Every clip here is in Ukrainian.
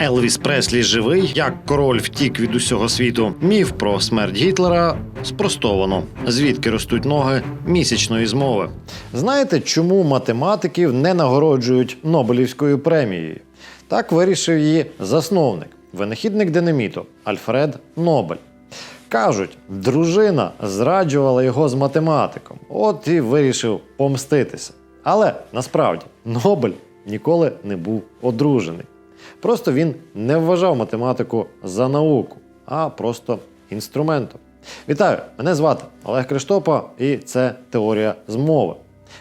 Елвіс Преслі живий, як король втік від усього світу. Міф про смерть Гітлера спростовано. Звідки ростуть ноги місячної змови? Знаєте, чому математиків не нагороджують Нобелівською премією? Так вирішив її засновник, винахідник динаміту Альфред Нобель. Кажуть, дружина зраджувала його з математиком, от і вирішив помститися. Але насправді Нобель ніколи не був одружений. Просто він не вважав математику за науку, а просто інструментом. Вітаю! Мене звати Олег Криштопа, і це теорія змови.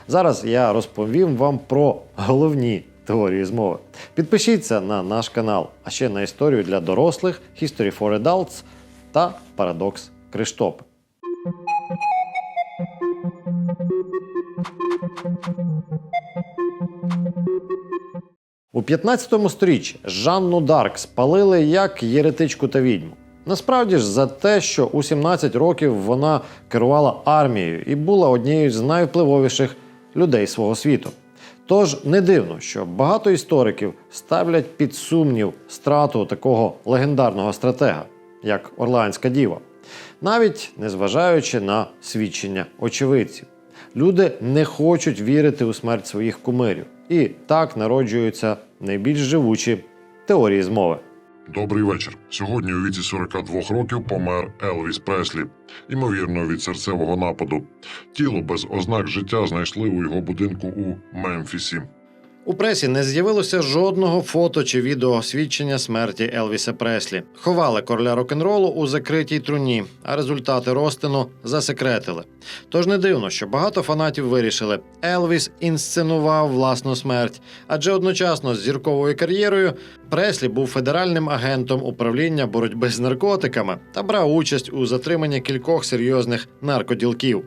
Зараз я розповім вам про головні теорії змови. Підпишіться на наш канал, а ще на історію для дорослих History for Adults та Парадокс Криштопи. У 15 сторіччі Жанну Дарк спалили як єретичку та відьму. Насправді ж за те, що у 17 років вона керувала армією і була однією з найвпливовіших людей свого світу. Тож не дивно, що багато істориків ставлять під сумнів страту такого легендарного стратега, як Орлеанська діва, навіть незважаючи на свідчення очевидців. Люди не хочуть вірити у смерть своїх кумирів, і так народжуються найбільш живучі теорії змови. Добрий вечір. Сьогодні у віці 42 років помер Елвіс Преслі, ймовірно, від серцевого нападу. Тіло без ознак життя знайшли у його будинку у Мемфісі. У пресі не з'явилося жодного фото чи відео свідчення смерті Елвіса Преслі. Ховали короля рок-н-ролу у закритій труні, а результати розтину засекретили. Тож не дивно, що багато фанатів вирішили, Елвіс інсценував власну смерть, адже одночасно з зірковою кар'єрою Преслі був федеральним агентом управління боротьби з наркотиками та брав участь у затриманні кількох серйозних наркоділків.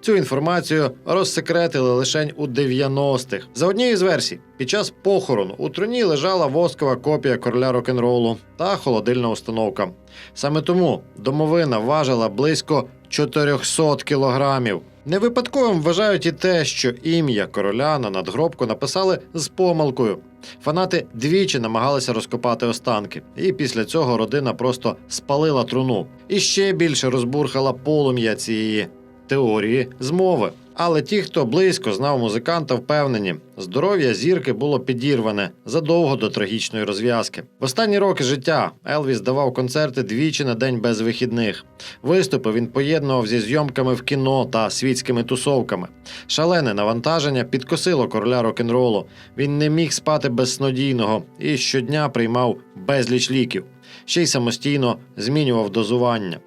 Цю інформацію розсекретили лише у 90-х. За однією з версій, під час похорону у труні лежала воскова копія короля рок-н-ролу та холодильна установка. Саме тому домовина важила близько 400 кілограмів. Не випадковим вважають і те, що ім'я короля на надгробку написали з помилкою. Фанати двічі намагалися розкопати останки, і після цього родина просто спалила труну і ще більше розбурхала полум'я цієї теорії змови. Але ті, хто близько знав музиканта, впевнені, здоров'я зірки було підірване задовго до трагічної розв'язки. В останні роки життя Елвіс давав концерти двічі на день без вихідних. Виступи він поєднував зі зйомками в кіно та світськими тусовками. Шалене навантаження підкосило короля рок-н-ролу. Він не міг спати без снодійного і щодня приймав безліч ліків. Ще й самостійно змінював дозування.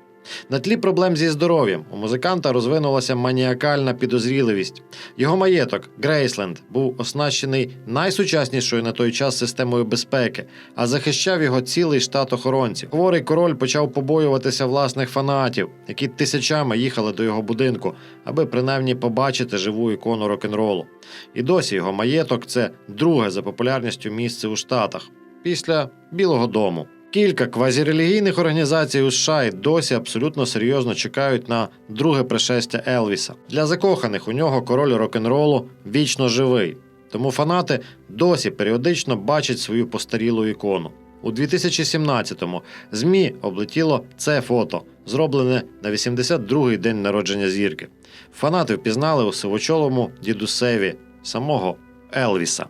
На тлі проблем зі здоров'ям у музиканта розвинулася маніакальна підозріливість. Його маєток Грейсленд був оснащений найсучаснішою на той час системою безпеки, а захищав його цілий штат охоронців. Хворий король почав побоюватися власних фанатів, які тисячами їхали до його будинку, аби принаймні побачити живу ікону рок-н-ролу. І досі його маєток це друге за популярністю місце у Штатах після Білого Дому. Кілька квазірелігійних організацій у США й досі абсолютно серйозно чекають на друге пришестя Елвіса. Для закоханих у нього король рок-н-ролу вічно живий. Тому фанати досі періодично бачать свою постарілу ікону. У 2017-му ЗМІ облетіло це фото, зроблене на 82-й день народження зірки. Фанати впізнали у сивочолому дідусеві самого Елвіса.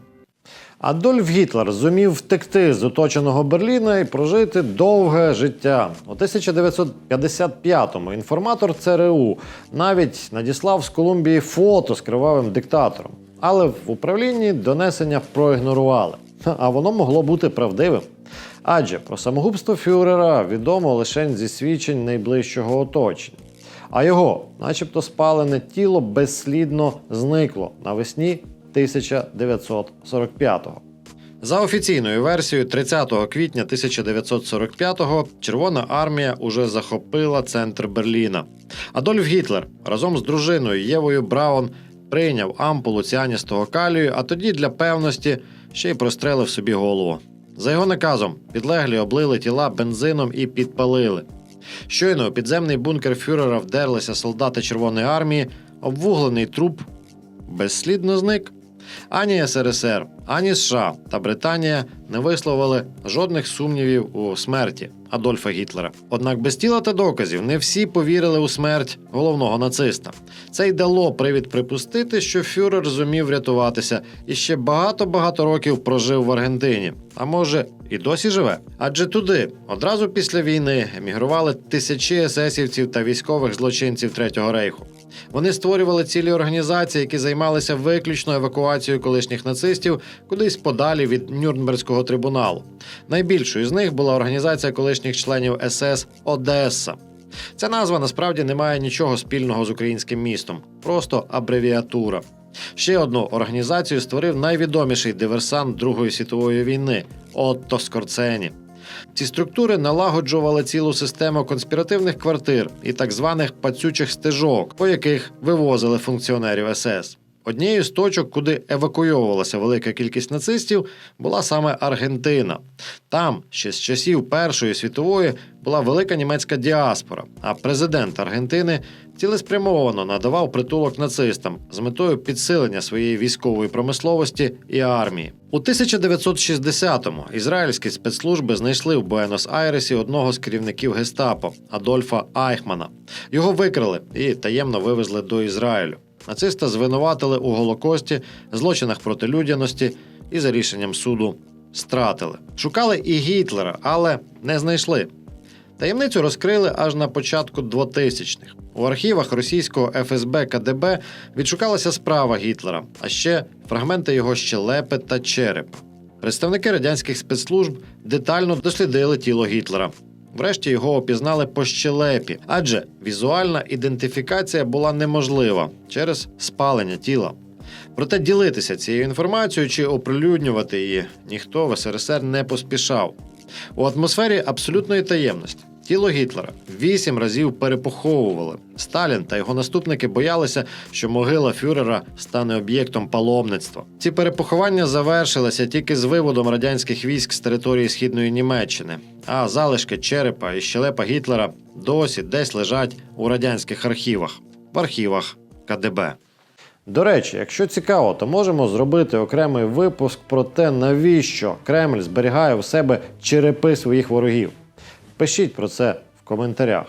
Адольф Гітлер зумів втекти з оточеного Берліна і прожити довге життя. У 1955-му інформатор ЦРУ навіть надіслав з Колумбії фото з кривавим диктатором. Але в управлінні донесення проігнорували. А воно могло бути правдивим. Адже про самогубство Фюрера відомо лише зі свідчень найближчого оточення. А його, начебто, спалене тіло безслідно зникло навесні 1945-го. За офіційною версією, 30 квітня 1945-го Червона армія уже захопила центр Берліна. Адольф Гітлер разом з дружиною Євою Браун прийняв ампулу ціаністого калію, а тоді для певності ще й прострелив собі голову. За його наказом підлеглі облили тіла бензином і підпалили. Щойно у підземний бункер фюрера вдерлися солдати Червоної армії, обвуглений труп безслідно зник. Ані СРСР, ані США та Британія не висловили жодних сумнівів у смерті Адольфа Гітлера. Однак без тіла та доказів не всі повірили у смерть головного нациста. Це й дало привід припустити, що фюрер зумів врятуватися і ще багато-багато років прожив в Аргентині. А може, і досі живе. Адже туди одразу після війни емігрували тисячі есесівців та військових злочинців Третього рейху. Вони створювали цілі організації, які займалися виключно евакуацією колишніх нацистів кудись подалі від Нюрнберзького трибуналу. Найбільшою з них була організація колишніх членів СС Одеса. Ця назва насправді не має нічого спільного з українським містом, просто абревіатура. Ще одну організацію створив найвідоміший диверсант Другої світової війни Отто Скорцені. Ці структури налагоджували цілу систему конспіративних квартир і так званих пацючих стежок, по яких вивозили функціонерів СС. Однією з точок, куди евакуйовувалася велика кількість нацистів, була саме Аргентина. Там ще з часів Першої світової була велика німецька діаспора, а президент Аргентини цілеспрямовано надавав притулок нацистам з метою підсилення своєї військової промисловості і армії. У 1960-му ізраїльські спецслужби знайшли в Буенос-Айресі одного з керівників гестапо Адольфа Айхмана. Його викрали і таємно вивезли до Ізраїлю. Нациста звинуватили у Голокості, злочинах проти людяності і за рішенням суду стратили. Шукали і Гітлера, але не знайшли. Таємницю розкрили аж на початку 2000-х. У архівах російського ФСБ КДБ відшукалася справа Гітлера, а ще фрагменти його щелепи та черепа. Представники радянських спецслужб детально дослідили тіло Гітлера. Врешті його опізнали по щелепі, адже візуальна ідентифікація була неможлива через спалення тіла. Проте ділитися цією інформацією чи оприлюднювати її ніхто в СРСР не поспішав. У атмосфері абсолютної таємності тіло Гітлера вісім разів перепоховували. Сталін та його наступники боялися, що могила фюрера стане об'єктом паломництва. Ці перепоховання завершилися тільки з виводом радянських військ з території східної Німеччини, а залишки черепа і щелепа Гітлера досі десь лежать у радянських архівах, в архівах КДБ. До речі, якщо цікаво, то можемо зробити окремий випуск про те, навіщо Кремль зберігає у себе черепи своїх ворогів. Пишіть про це в коментарях.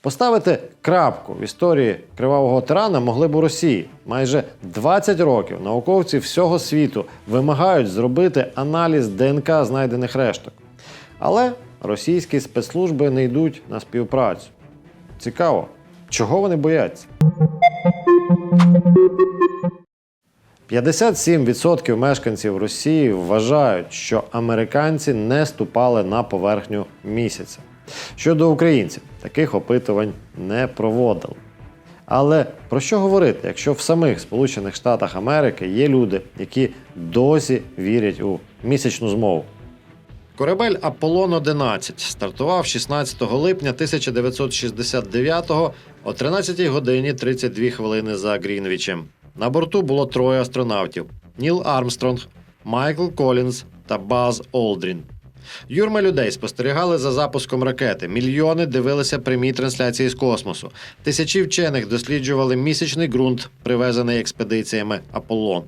Поставити крапку в історії кривавого тирана могли б у Росії. Майже 20 років науковці всього світу вимагають зробити аналіз ДНК знайдених решток. Але російські спецслужби не йдуть на співпрацю. Цікаво, чого вони бояться? 57% мешканців Росії вважають, що американці не ступали на поверхню місяця. Щодо українців, таких опитувань не проводили. Але про що говорити, якщо в самих Сполучених Штатах Америки є люди, які досі вірять у місячну змову? Корабель Аполлон 11 стартував 16 липня 1969 о 13 годині 32 хвилини за Грінвічем. На борту було троє астронавтів: Ніл Армстронг, Майкл Колінз та Баз Олдрін. Юрми людей спостерігали за запуском ракети. Мільйони дивилися прямі трансляції з космосу. Тисячі вчених досліджували місячний ґрунт, привезений експедиціями Аполлон.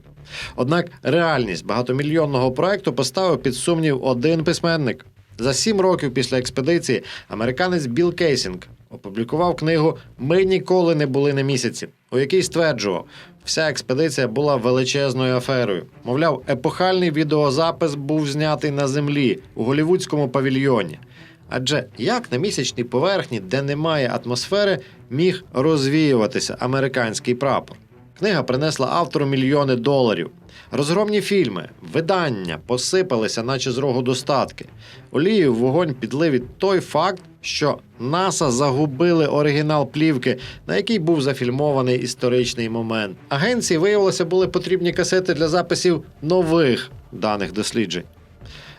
Однак реальність багатомільйонного проекту поставив під сумнів один письменник. За сім років після експедиції американець Білл Кейсінг опублікував книгу Ми ніколи не були на місяці, у якій стверджував, вся експедиція була величезною аферою. Мовляв, епохальний відеозапис був знятий на землі у голівудському павільйоні. Адже як на місячній поверхні, де немає атмосфери, міг розвіюватися американський прапор? Книга принесла автору мільйони доларів. Розгромні фільми, видання посипалися, наче з рогу достатки. Олію вогонь підлив і той факт, що НАСА загубили оригінал плівки, на якій був зафільмований історичний момент. Агенції виявилося, були потрібні касети для записів нових даних досліджень.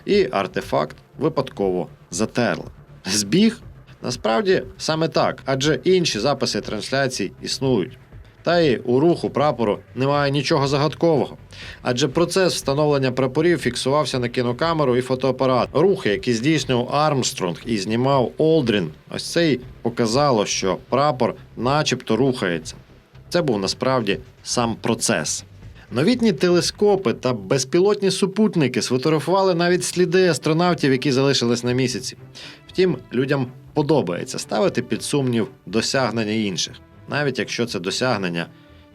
І артефакт випадково затерли. Збіг? Насправді саме так, адже інші записи трансляцій існують. Та й у руху прапору немає нічого загадкового. Адже процес встановлення прапорів фіксувався на кінокамеру і фотоапарат. Рухи, які здійснював Армстронг і знімав Олдрін, ось це й показало, що прапор начебто рухається. Це був насправді сам процес. Новітні телескопи та безпілотні супутники сфотографували навіть сліди астронавтів, які залишились на місяці. Втім, людям подобається ставити під сумнів досягнення інших, навіть якщо це досягнення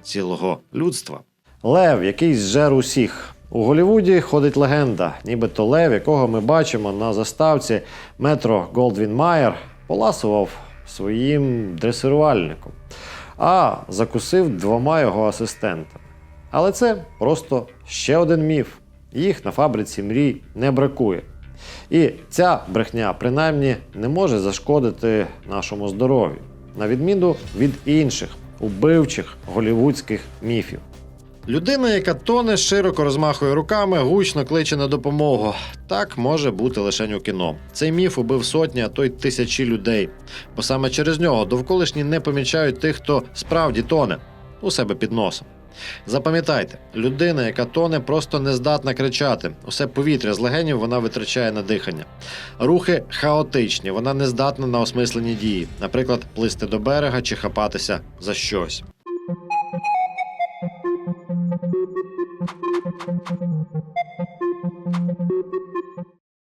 цілого людства. Лев, який зжер усіх. У Голлівуді ходить легенда, нібито лев, якого ми бачимо на заставці метро Голдвін Майер, поласував своїм дресирувальником, а закусив двома його асистентами. Але це просто ще один міф. Їх на фабриці мрій не бракує. І ця брехня, принаймні, не може зашкодити нашому здоров'ю, на відміну від інших убивчих голівудських міфів. Людина, яка тоне, широко розмахує руками, гучно кличе на допомогу. Так може бути лише у кіно. Цей міф убив сотні, а то й тисячі людей. Бо саме через нього довколишні не помічають тих, хто справді тоне у себе під носом. Запам'ятайте, людина, яка тоне, просто не здатна кричати. Усе повітря з легенів вона витрачає на дихання. Рухи хаотичні, вона не здатна на осмислені дії, наприклад, плисти до берега чи хапатися за щось.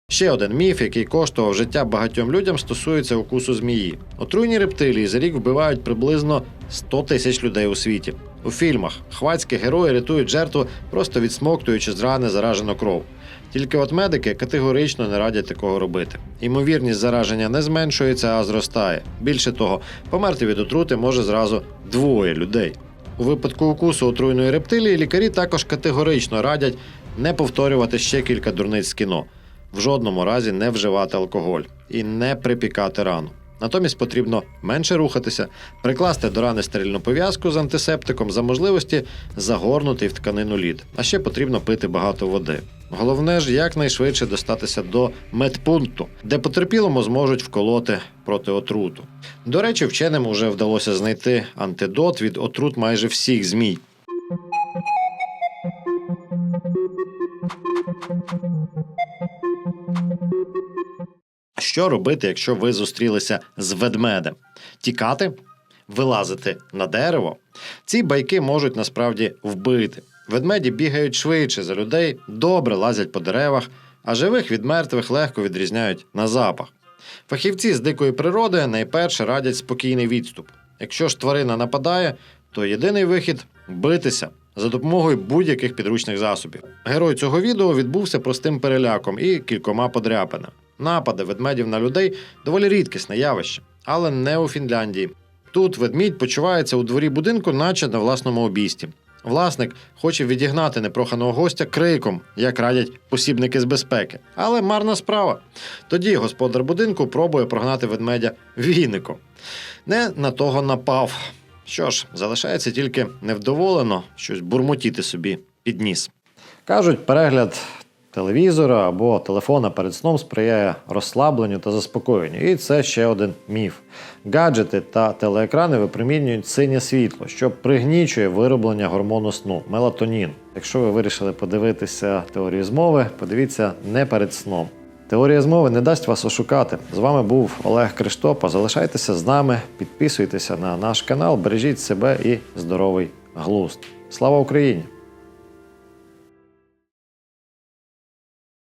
Ще один міф, який коштував життя багатьом людям, стосується укусу змії. Отруйні рептилії за рік вбивають приблизно 100 тисяч людей у світі. У фільмах хвацькі герої рятують жертву, просто відсмоктуючи з рани заражену кров. Тільки от медики категорично не радять такого робити. Ймовірність зараження не зменшується, а зростає. Більше того, померти від отрути може зразу двоє людей. У випадку укусу отруйної рептилії лікарі також категорично радять не повторювати ще кілька дурниць з кіно, в жодному разі не вживати алкоголь і не припікати рану. Натомість потрібно менше рухатися, прикласти до рани стерильну пов'язку з антисептиком, за можливості загорнути в тканину лід. А ще потрібно пити багато води. Головне ж якнайшвидше достатися до медпункту, де потерпілому зможуть вколоти проти отруту. До речі, вченим уже вдалося знайти антидот від отрут майже всіх змій. Що робити, якщо ви зустрілися з ведмедем? Тікати? Вилазити на дерево? Ці байки можуть насправді вбити. Ведмеді бігають швидше за людей, добре лазять по деревах, а живих від мертвих легко відрізняють на запах. Фахівці з дикої природи найперше радять спокійний відступ. Якщо ж тварина нападає, то єдиний вихід битися за допомогою будь-яких підручних засобів. Герой цього відео відбувся простим переляком і кількома подряпинами. Напади ведмедів на людей доволі рідкісне явище, але не у Фінляндії. Тут ведмідь почувається у дворі будинку, наче на власному обійсті. Власник хоче відігнати непроханого гостя криком, як радять посібники з безпеки. Але марна справа. Тоді господар будинку пробує прогнати ведмедя віником. Не на того напав. Що ж, залишається тільки невдоволено щось бурмотіти собі під ніс. Кажуть, перегляд телевізора або телефона перед сном сприяє розслабленню та заспокоєнню. І це ще один міф. Гаджети та телеекрани випромінюють синє світло, що пригнічує вироблення гормону сну мелатонін. Якщо ви вирішили подивитися теорію змови, подивіться не перед сном. Теорія змови не дасть вас ошукати. З вами був Олег Криштопа. Залишайтеся з нами, підписуйтеся на наш канал, бережіть себе і здоровий глузд. Слава Україні!